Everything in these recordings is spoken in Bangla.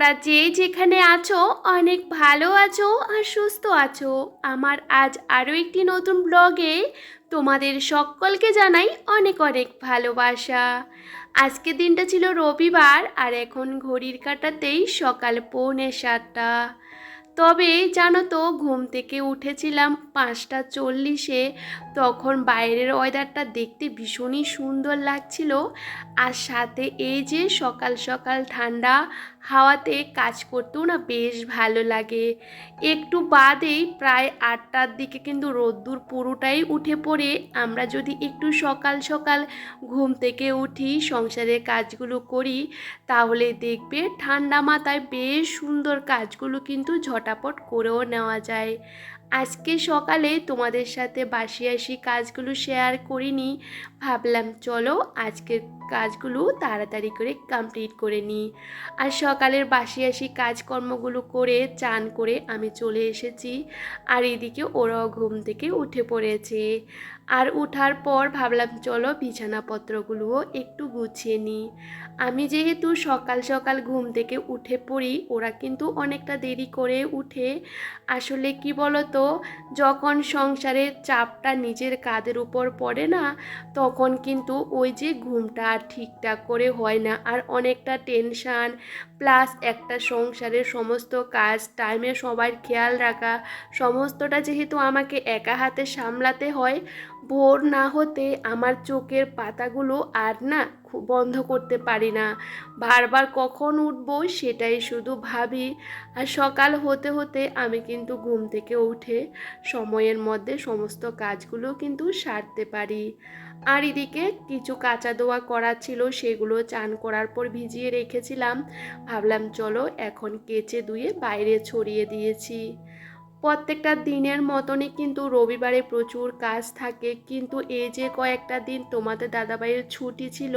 তোমরা যে যেখানে আছো, অনেক ভালো আছো আর সুস্থ আছো। আমার আজ আরও একটি নতুন ব্লগে তোমাদের সকলকে জানাই অনেক অনেক ভালোবাসা। আজকের দিনটা ছিল রবিবার আর এখন ঘড়ির কাটাতেই সকাল পৌনে সাতটা। তবে জানো তো, ঘুম থেকে উঠেছিলাম পাঁচটা চল্লিশে। তখন বাইরের ওয়েদারটা দেখতে ভীষণই সুন্দর লাগছিল। আর সাথে এই যে সকাল সকাল ঠান্ডা হাওয়াতে কাজ করতেও না বেশ ভালো লাগে। একটু বাদেই প্রায় আটটার দিকে কিন্তু রোদ্দুর পুরোটাই উঠে পড়ে। আমরা যদি একটু সকাল সকাল ঘুম থেকে উঠি, সংসারের কাজগুলো করি, তাহলে দেখবে ঠান্ডা মাথায় বেশ সুন্দর কাজগুলো কিন্তু ঝটাপট করেও নেওয়া যায়। আজকে সকালে তোমাদের সাথে বাসি আসি কাজগুলো শেয়ার করিনি। ভাবলাম, চলো আজকের কাজগুলো তাড়াতাড়ি করে কমপ্লিট করে নিই। আর সকালের বাসি আসি কাজকর্মগুলো করে চান করে আমি চলে এসেছি। আর এদিকে ওরাও ঘুম থেকে উঠে পড়েছে। আর ওঠার পর ভাবলাম, চলো বিছানাপত্রগুলোও একটু গুছিয়ে নিই। আমি যেহেতু সকাল সকাল ঘুম থেকে উঠে পড়ি, ওরা কিন্তু অনেকটা দেরি করে উঠে। আসলে কি বলতো যখন সংসারের চাপটা নিজের কাঁধের উপর পড়ে না, তখন কিন্তু ওই যে ঘুমটা আর ঠিকঠাক করে হয় না। আর অনেকটা টেনশান প্লাস একটা সংসারের সমস্ত কাজ টাইমে সবার খেয়াল রাখা, সমস্তটা যেহেতু আমাকে একা হাতে সামলাতে হয়, ভোর না হতে আমার চোখের পাতাগুলো আর না বন্ধ করতে পারি না। বারবার কখন উঠবো সেটাই শুধু ভাবি। আর সকাল হতে হতে আমি কিন্তু ঘুম থেকে উঠে সময়ের মধ্যে সমস্ত কাজগুলো কিন্তু সারতে পারি। আর এদিকে কিছু কাঁচা দোয়া করা ছিল সেগুলো চান করার পর ভিজিয়ে রেখেছিলাম। ভাবলাম চলো এখন কেচে ধুয়ে বাইরে ছড়িয়ে দিয়েছি। প্রত্যেকটা দিনের মতনই কিন্তু রবিবারে প্রচুর কাজ থাকে। কিন্তু এই যে কয়েকটা দিন তোমাদের দাদাভাইয়ের ছুটি ছিল,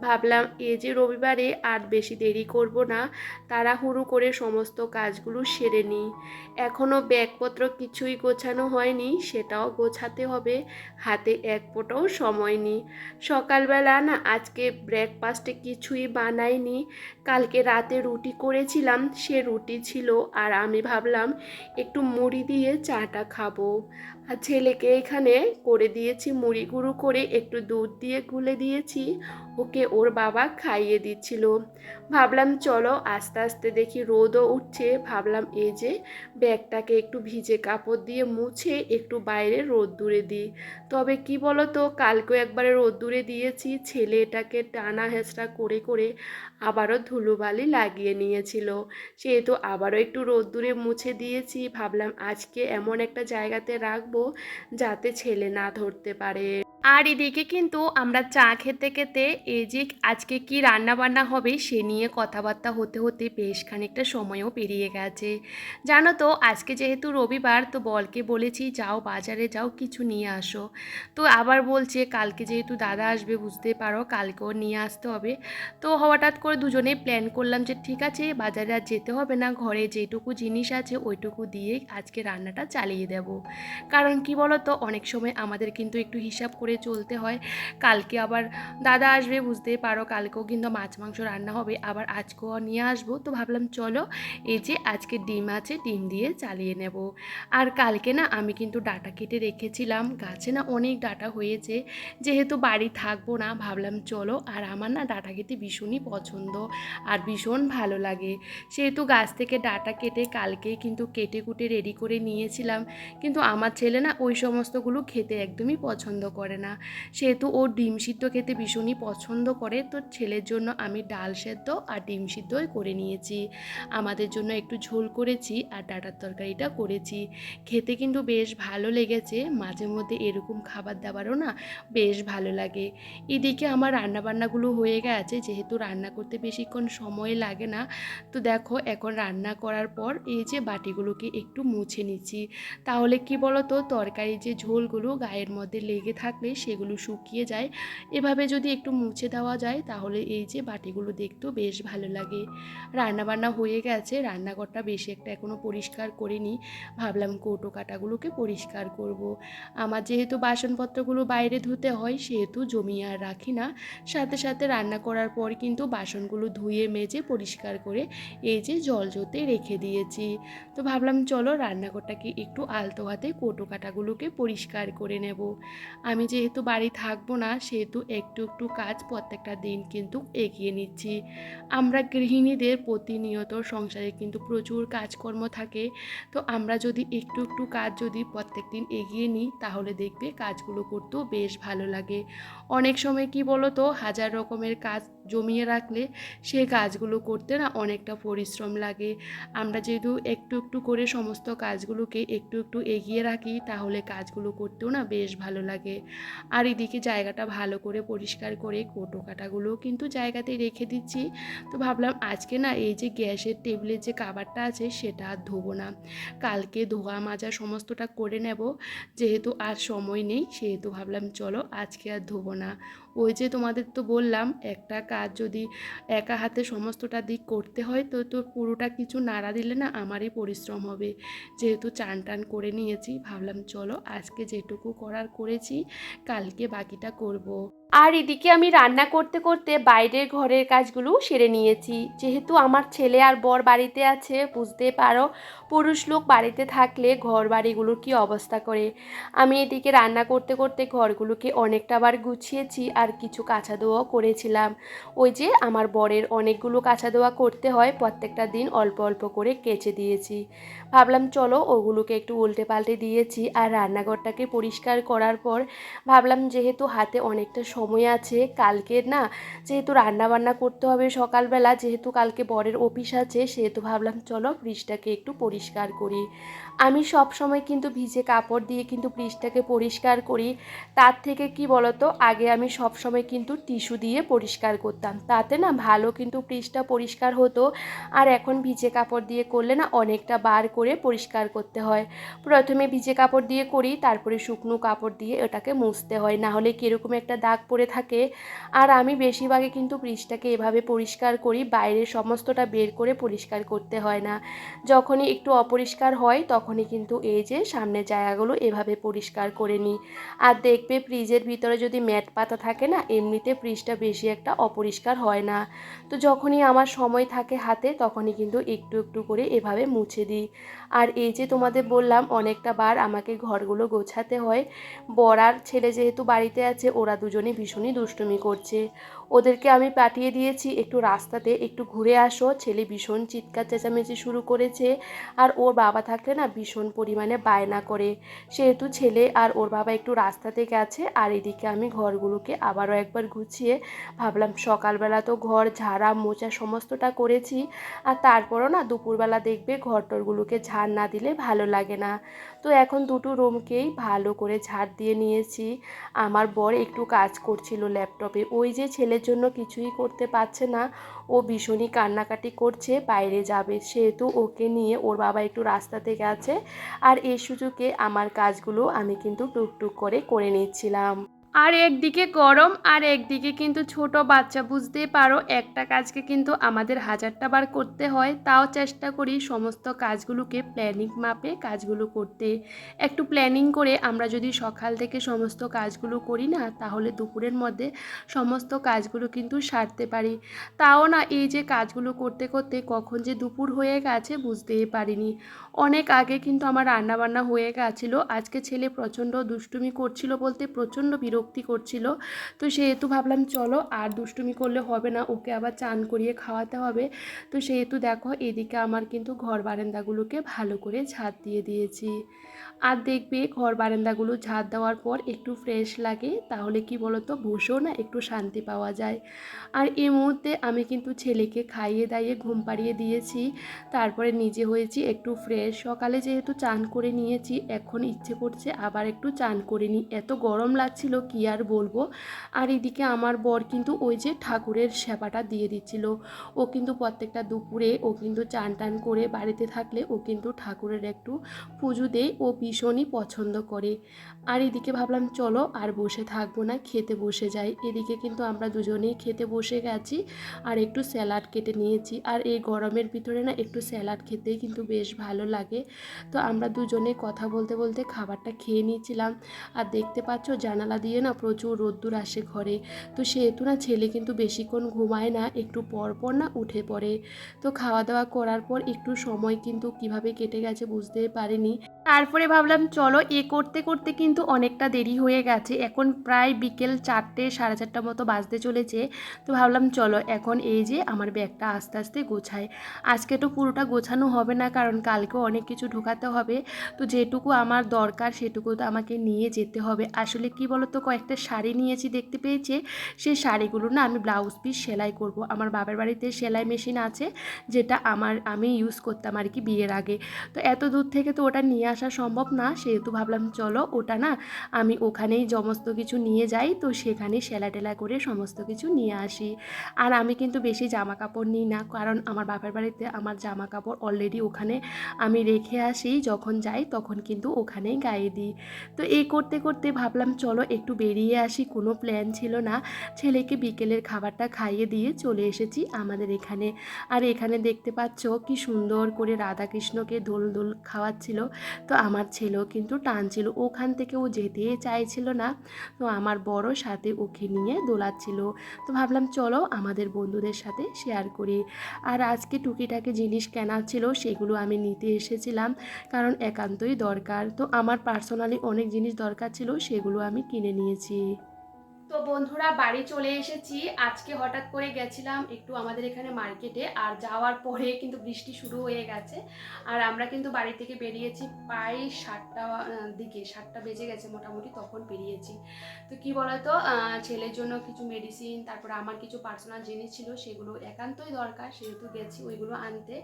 ভাবলাম এই যে রবিবারে আর বেশি দেরি করব না, তাড়াহুড়ো করে সমস্ত কাজগুলো সেরে নিই। এখনও ব্যাগপত্র কিছুই গোছানো হয়নি, সেটাও গোছাতে হবে, হাতে এক ফোঁটাও সময় নেই। সকালবেলা না আজকে ব্রেকফাস্টে কিছুই বানাইনি, কালকে রাতে রুটি করেছিলাম, সে রুটি ছিল, আর আমি ভাবলাম একটু মুড়ি দিয়ে চাটা খাব। আর ছেলেকে এখানে করে দিয়েছি, মুড়ি গুঁড়ো করে একটু দুধ দিয়ে গুলে দিয়েছি। ওকে ওর বাবা খাইয়ে দিচ্ছিল। ভাবলাম, চলো, আস্তে আস্তে দেখি রোদও উঠছে। ভাবলাম, এই যে, ব্যাগটাকে একটু ভিজে কাপড় দিয়ে মুছে একটু বাইরে রোদ দূরে দিই। তবে কি বলো তো কালকেও একবারে রোদ দূরে দিয়েছি, ছেলে এটাকে টানা হেঁচড়া করে করে আবারও ধুলোবালি লাগিয়ে নিয়েছিল। সেহেতু আবারও একটু রোদ্দুরে মুছে দিয়েছি। ভাবলাম, আজকে এমন একটা জায়গাতে রাখব যাতে ছেলে না ধরতে পারে। আর এদিকে কিন্তু আমরা চা খেতে খেতে এই যে আজকে কি রান্না বান্না হবে সে নিয়ে কথাবার্তা হতে হতে বেশ খানিকটা সময়ও পেরিয়ে গেছে। জানো তো, আজকে যেহেতু রবিবার, তো বলকে বলেছি, যাও বাজারে, যাও কিছু নিয়ে আসো। তো আবার বলছে, কালকে যেহেতু দাদা আসবে, বুঝতে পারো, কালকেও নিয়ে আসতে হবে। তো হঠাৎ করে দুজনেই প্ল্যান করলাম যে, ঠিক আছে, বাজারে আর যেতে হবে না, ঘরে যেটুকু জিনিস আছে, ওইটুকু দিয়ে আজকে রান্নাটা চালিয়ে দেব। কারণ কি বলো তো অনেক সময় আমাদের কিন্তু একটু হিসাব করে চলতে হয়। কালকে আবার দাদা আসবে, বুঝতেই পারো কালকেও কিন্তু মাছ, মাংস রান্না হবে। আবার আজকেও নিয়ে আসব। তো ভাবলাম চলো এই যে আজকে ডিম আছে, ডিম দিয়ে চালিয়ে নেব। আর কালকে না আমি কিন্তু ডাটা কেটে রেখেছিলাম। গাছে না অনেক ডাটা হয়েছে। যেহেতু বাড়ি থাকব না, ভাবলাম চলো। আর আমার না ডাটা খেতে ভীষণই পছন্দ আর ভীষণ ভালো লাগে। সেহেতু গাছ থেকে ডাটা কেটে কালকেই কিন্তু কেটে কুটে রেডি করে নিয়েছিলাম। কিন্তু আমার ছেলে না ওই সমস্তগুলো খেতে একদমই পছন্দ করে না। সেহেতু ও ডিম সিদ্ধ খেতে ভীষণই পছন্দ করে। তো ছেলের জন্য আমি ডাল সেদ্ধ আর ডিম সিদ্ধই করে নিয়েছি। আমাদের জন্য একটু ঝোল করেছি আর ডাটার তরকারিটা করেছি। খেতে কিন্তু বেশ ভালো লেগেছে। মাঝে মধ্যে এরকম খাবার দাবারও না বেশ ভালো লাগে। এদিকে আমার রান্নাবান্নাগুলো হয়ে গেছে। যেহেতু রান্না করতে বেশিক্ষণ সময় লাগে না, তো দেখো এখন রান্না করার পর এই যে বাটিগুলোকে একটু মুছে নিচ্ছি। তাহলে কি বলো তো তরকারি যে ঝোলগুলো গায়ের মধ্যে লেগে থাকলে থাকে সেগুলো শুকিয়ে যায়। এভাবে যদি একটু মুছে দেওয়া যায়, তাহলে এই যে বাটিগুলো দেখতেও বেশ ভালো লাগে। রান্নাবান্না হয়ে গেছে, রান্নাঘরটা বেশি একটা এখনও পরিষ্কার করিনি। ভাবলাম কৌটো কাটাগুলোকে পরিষ্কার করব। আমার যেহেতু বাসনপত্রগুলো বাইরে ধুতে হয়, সেহেতু জমিয়ে আর রাখি না। সাথে সাথে রান্না করার পর কিন্তু বাসনগুলো ধুয়ে, মেজে, পরিষ্কার করে এই যে জল জোতে রেখে দিয়েছি। তো ভাবলাম চলো রান্নাঘরটাকে একটু আলতো হাতে কৌটো কাটাগুলোকে পরিষ্কার করে নেব। আমি যেহেতু বাড়ি থাকব না, সেহেতু একটু একটু কাজ প্রত্যেকটা দিন কিন্তু এগিয়ে নিচ্ছি। আমরা গৃহিণীদের প্রতিনিয়ত সংসারে কিন্তু প্রচুর কাজকর্ম থাকে। তো আমরা যদি একটু একটু কাজ যদি প্রত্যেক দিন এগিয়ে নিই, তাহলে দেখবে কাজগুলো করতেও বেশ ভালো লাগে। অনেক সময় কি বলো তো হাজার রকমের কাজ জমিয়ে রাখলে সে কাজগুলো করতে না অনেকটা পরিশ্রম লাগে। আমরা যেহেতু একটু একটু করে সমস্ত কাজগুলোকে একটু একটু এগিয়ে রাখি, তাহলে কাজগুলো করতেও না বেশ ভালো লাগে। আর এদিকে জায়গাটা ভালো করে পরিষ্কার করে কোটো কাটাগুলোও কিন্তু জায়গাতে রেখে দিচ্ছি। তো ভাবলাম আজকে না এই যে গ্যাসের টেবিলের যে কাবারটা আছে সেটা আর ধোবো না। কালকে ধোয়া মাজা সমস্তটা করে নেব। যেহেতু আর সময় নেই, সেহেতু ভাবলাম চলো আজকে আর ধোবো না। ওই যে তোমাদের তো বললাম, একটা কাজ যদি একা হাতে সমস্তটা দিক করতে হয়, তো তো পুরোটা কিছু নাড়া দিলে না আমারই পরিশ্রম হবে যেহেতু চান টান করে নিয়েছি, ভাবলাম চলো আজকে যেটুকু করার করেছি, কালকে বাকিটা করব। আর এদিকে আমি রান্না করতে করতে বাইরের ঘরের কাজগুলো সেরে নিয়েছি। যেহেতু আমার ছেলে আর বর বাড়িতে আছে, বুঝতে পারো, পুরুষ লোক বাড়িতে থাকলে ঘর বাড়িগুলোর কী অবস্থা করে? আমি এদিকে রান্না করতে করতে ঘরগুলোকে অনেকটা বার গুছিয়েছি আর কিছু কাঁচা ধোয়াও করেছিলাম। ওই যে আমার বরের অনেকগুলো কাঁচা দোয়া করতে হয়, প্রত্যেকটা দিন অল্প অল্প করে কেচে দিয়েছি। ভাবলাম চলো ওগুলোকে একটু উল্টে পাল্টে দিয়েছি আর রান্নাঘরটাকে পরিষ্কার করার পর ভাবলাম যেহেতু হাতে অনেকটা সময় আছে, কালকে না যেহেতু রান্না বান্না করতে হবে সকালবেলা, যেহেতু কালকে বরের অফিস আছে, সেহেতু ভাবলাম চলো ফ্রিজটাকে একটু পরিষ্কার করি। আমি সব সময় কিন্তু ভিজে কাপড় দিয়ে কিন্তু ফ্রিজটাকে পরিষ্কার করি। তার থেকে কি বলতো, আগে আমি সব সময় কিন্তু টিস্যু দিয়ে পরিষ্কার করতাম। তাতে না ভালো কিন্তু ফ্রিজটা পরিষ্কার হতো। আর এখন ভিজে কাপড় দিয়ে করলে না অনেকটা বার করে পরিষ্কার করতে হয়। প্রথমে ভিজে কাপড় দিয়ে করি, তারপরে শুকনো কাপড় দিয়ে ওটাকে মুছতে হয়। না হলে কীরকম একটা দাগ পড়ে থাকে। আর আমি বেশিরভাগই কিন্তু ফ্রিজটাকে এভাবে পরিষ্কার করি, বাইরের সমস্তটা বের করে পরিষ্কার করতে হয় না। যখনই একটু অপরিষ্কার হয়, তখনই কিন্তু এই যে সামনের জায়গাগুলো এভাবে পরিষ্কার করে নিই। আর দেখবে ফ্রিজের ভিতরে যদি ম্যাট পাতা থাকে না, এমনিতে ফ্রিজটা বেশি একটা অপরিষ্কার হয় না। তো যখনই আমার সময় থাকে হাতে, তখনই কিন্তু একটু একটু করে এভাবে মুছে দিই। আর এই যে তোমাদের বললাম, অনেকটা বার আমাকে ঘরগুলো গোছাতে হয়। বড়ার ছেলে যেহেতু বাড়িতে আছে, ওরা দুজনে ভীষণই দুষ্টুমি করছে। ওদেরকে আমি পাঠিয়ে দিয়েছি, একটু রাস্তাতে একটু ঘুরে আসো। ছেলে ভীষণ চিৎকার, চেঁচামেচি শুরু করেছে। আর ওর বাবা থাকলে না ভীষণ পরিমাণে বায়না করে। সেহেতু ছেলে আর ওর বাবা একটু রাস্তাতে গেছে, আর এদিকে আমি ঘরগুলোকে আবারও একবার গুছিয়ে ভাবলাম সকালবেলা তো ঘর ঝাড়া মোচা সমস্তটা করেছি। আর তারপরও না দুপুরবেলা দেখবে ঘর টরগুলোকে ঝাড় না দিলে ভালো লাগে না। তো এখন দুটো রুমকেই ভালো করে ঝাড় দিয়ে নিয়েছি। আমার বর একটু কাজ করছিল ল্যাপটপে। ওই যে ছেলের জন্য কিছুই করতে পারছে না। ও ভীষণই কান্নাকাটি করছে, বাইরে যাবে সেহেতু ওকে নিয়ে। ওর বাবা একটু রাস্তাতে গেছে। আর এই সুযোগে আমার কাজগুলো আমি কিন্তু টুকটুক করে করে নিচ্ছিলাম। আর একদিকে গরম, আর একদিকে কিন্তু ছোট বাচ্চা, বুঝতেই পারো একটা কাজকে কিন্তু আমাদের হাজারটা বার করতে হয়। তাও চেষ্টা করি সমস্ত কাজগুলোকে প্ল্যানিং মাপে কাজগুলো করতে। একটু প্ল্যানিং করে আমরা যদি সকাল থেকে সমস্ত কাজগুলো করি না, তাহলে দুপুরের মধ্যে সমস্ত কাজগুলো কিন্তু সারতে পারি। তাও না, এই যে কাজগুলো করতে করতে কখন যে দুপুর হয়ে গেছে বুঝতেই পারিনি। অনেক আগে কিন্তু আমার রান্নাবান্না হয়ে গেছিল। আজকে ছেলে প্রচণ্ড দুষ্টুমি করছিল বলতে প্রচণ্ড বিরক্তি করছিল। তো সেহেতু ভাবলাম, চলো, আর দুষ্টুমি করলে হবে না, ওকে আবার চান করিয়ে খাওয়াতে হবে। তো সেহেতু দেখো, এদিকে আমার কিন্তু ঘর বারান্দাগুলোকে ভালো করে ঝাঁট দিয়ে দিয়েছি। আর দেখবে, ঘর বারান্দাগুলো ঝাঁট দেওয়ার পর একটু ফ্রেশ লাগে, তাহলে কি বলতো, বসেও না একটু শান্তি পাওয়া যায়। আর এই মুহূর্তে আমি কিন্তু ছেলেকে খাইয়ে দাইয়ে ঘুম পাড়িয়ে দিয়েছি, তারপরে নিজে হয়েছি একটু ফ্রেশ সকালে যেহেতু চান করে নিয়েছি, এখন ইচ্ছে করছে আবার একটু চান করে নিই। এত গরম লাগছিল কি আর বলব? আর এদিকে আমার বর কিন্তু ওই যে ঠাকুরের সেবাটা দিয়ে দিচ্ছিল। ও কিন্তু প্রত্যেকটা দুপুরে ও কিন্তু চান টান করে বাড়িতে থাকলে ও কিন্তু ঠাকুরের একটু পুজো দেয়। ও ভীষণই পছন্দ করে। আর এদিকে ভাবলাম, চলো আর বসে থাকব না, খেতে বসে যাই। এদিকে কিন্তু আমরা দুজনেই খেতে বসে গেছি আর একটু স্যালাড কেটে নিয়েছি। আর এই গরমের ভিতরে না একটু স্যালাড খেতেই কিন্তু বেশ ভালো লাগে। তো আমরা দুজনে কথা বলতে বলতে খাবারটা খেয়ে নিয়েছিলাম। আর দেখতে পাচ্ছ জানালা দিয়ে না প্রচুর রোদ্দুর আসে ঘরে। তো সেহেতু না ছেলে কিন্তু বেশিক্ষণ ঘুমায় না, একটু পর পর না উঠে পড়ে। তো খাওয়া দাওয়া করার পর একটু সময় কিন্তু কীভাবে কেটে গেছে বুঝতে পারিনি। তারপরে ভাবলাম, চলো এ করতে করতে কিন্তু অনেকটা দেরি হয়ে গেছে। এখন প্রায় বিকেল চারটে, সাড়ে চারটা মতো বাজতে চলেছে। তো ভাবলাম, চলো এখন এই যে আমার ব্যাগটা আস্তে আস্তে গোছাই। আজকে তো পুরোটা গোছানো হবে না, কারণ কালকেও অনেক কিছু ঢোকাতে হবে। তো যেটুকু আমার দরকার, সেটুকু তো আমাকে নিয়ে যেতে হবে। আসলে কি বলো তো কয়েকটা শাড়ি নিয়েছি দেখতে পেয়েছে। সেই শাড়িগুলো না আমি ব্লাউজ পিস সেলাই করব। আমার বাবার বাড়িতে সেলাই মেশিন আছে, যেটা আমার, আমি ইউজ করতাম আর কি বিয়ের আগে। তো এত দূর থেকে তো ওটা নিয়ে আসা সম্ভব না, সেহেতু ভাবলাম চলো ওটা না, আমি ওখানেই সমস্ত কিছু নিয়ে যাই, তো সেখানে সেলা টেলা করে সমস্ত কিছু নিয়ে আসি। আর আমি কিন্তু বেশি জামা কাপড় নিই না, কারণ আমার বাপের বাড়িতে আমার জামা কাপড় অলরেডি ওখানে আমি রেখে আসি, যখন যাই তখন কিন্তু ওখানেই গায়ে দিই। তো এই করতে করতে ভাবলাম চলো একটু বেরিয়ে আসি, কোনো প্ল্যান ছিল না। ছেলেকে বিকেলের খাবারটা খাইয়ে দিয়ে চলে এসেছি আমাদের এখানে। আর এখানে দেখতে পাচ্ছ কি সুন্দর করে রাধাকৃষ্ণকে দোল দোল খাওয়াচ্ছিল। তো আমার ছেলেও কিন্তু টানছিল। ওখান থেকে ও যেতে চাইছিল না। তো আমার বড় সাথে ওকে নিয়ে দোলাচ্ছিল। তো ভাবলাম, চলো আমাদের বন্ধুদের সাথে শেয়ার করি। আর আজকে টুকিটাকি জিনিস কেনা ছিল, সেগুলো আমি নিতে এসেছিলাম কারণ একান্তই দরকার। তো আমার পার্সোনালি অনেক জিনিস দরকার ছিল, সেগুলো আমি কিনে নিয়েছি। তো বন্ধুরা, বাড়ি চলে এসেছি। আজকে হঠাৎ করে গেছিলাম একটু আমাদের এখানে মার্কেটে, আর যাওয়ার পরে কিন্তু বৃষ্টি শুরু হয়ে গেছে। আর আমরা কিন্তু বাড়ি থেকে বেরিয়েছি প্রায় সাতটা দিকে, সাতটা বেজে গেছে মোটামুটি, তখন বেরিয়েছি। তো কি বলতো ছেলের জন্য কিছু মেডিসিন তারপর আমার কিছু পার্সোনাল জিনিস ছিল, সেগুলো একান্তই দরকার, সেহেতু গেছি ওইগুলো আনতে।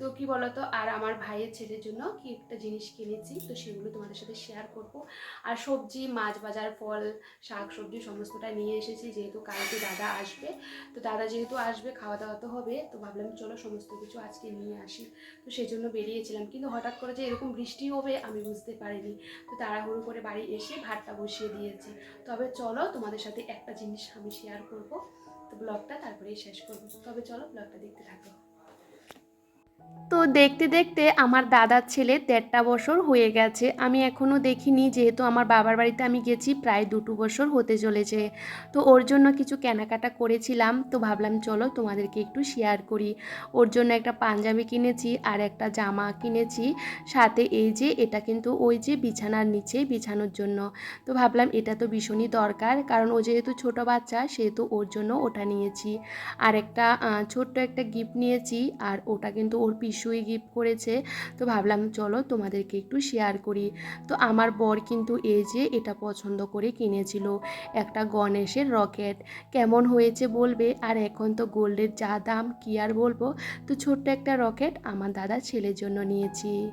তো কি বলতো? আর আমার ভাইয়ের ছেলের জন্য কি একটা জিনিস কিনেছি, তো সেগুলো তোমাদের সাথে শেয়ার করব। আর সবজি, মাছ বাজার, ফল, শাক, সবজি সমস্তটা নিয়ে এসেছি, যেহেতু কালকে দাদা আসবে। তো দাদা যেহেতু আসবে, খাওয়া দাওয়া তো হবে, তো ভাবলাম চলো সমস্ত কিছু আজকে নিয়ে আসি। তো সেই জন্য বেরিয়েছিলাম, কিন্তু হঠাৎ করে যে এরকম বৃষ্টি হবে, আমি বুঝতে পারিনি। তো তাড়াহুড়ো করে বাড়ি এসে ভাতটা বসিয়ে দিয়েছি। তবে চলো তোমাদের সাথে একটা জিনিস আমি শেয়ার করব। তো ব্লগটা তারপরেই শেষ করব। তবে চলো ব্লগটা দেখতে থাকো। তো দেখতে দেখতে আমার দাদার ছেলে দেড়টা বছর হয়ে গেছে। আমি এখনও দেখিনি যেহেতু আমার বাবার বাড়িতে আমি গেছি প্রায় দুটো বছর হতে চলেছে। তো ওর জন্য কিছু কেনাকাটা করেছিলাম। তো ভাবলাম, চলো তোমাদেরকে একটু শেয়ার করি। ওর জন্য একটা পাঞ্জাবি কিনেছি আর একটা জামা কিনেছি। সাথে এই যে, এটা কিন্তু ওই যে বিছানার নিচে বিছানোর জন্য। তো ভাবলাম, এটা তো ভীষণই দরকার। কারণ ও যেহেতু ছোট বাচ্চা, সেহেতু ওর জন্য ওটা নিয়েছি। আর একটা ছোট্ট একটা গিফট নিয়েছি আর ওটা কিন্তু ওর পিসুই গিফট করেছে। তো ভাবলাম, চলো তোমাদেরকে একটু শেয়ার করি। তো আমার বর কিন্তু এই যে এটা পছন্দ করে কিনেছিল, একটা গণেশের রকেট কেমন হয়েছে বলবে? আর এখন তো গোল্ডের যা দাম, কী আর বলব? তো ছোট্ট একটা রকেট আমার দাদা ছেলের জন্য নিয়েছি।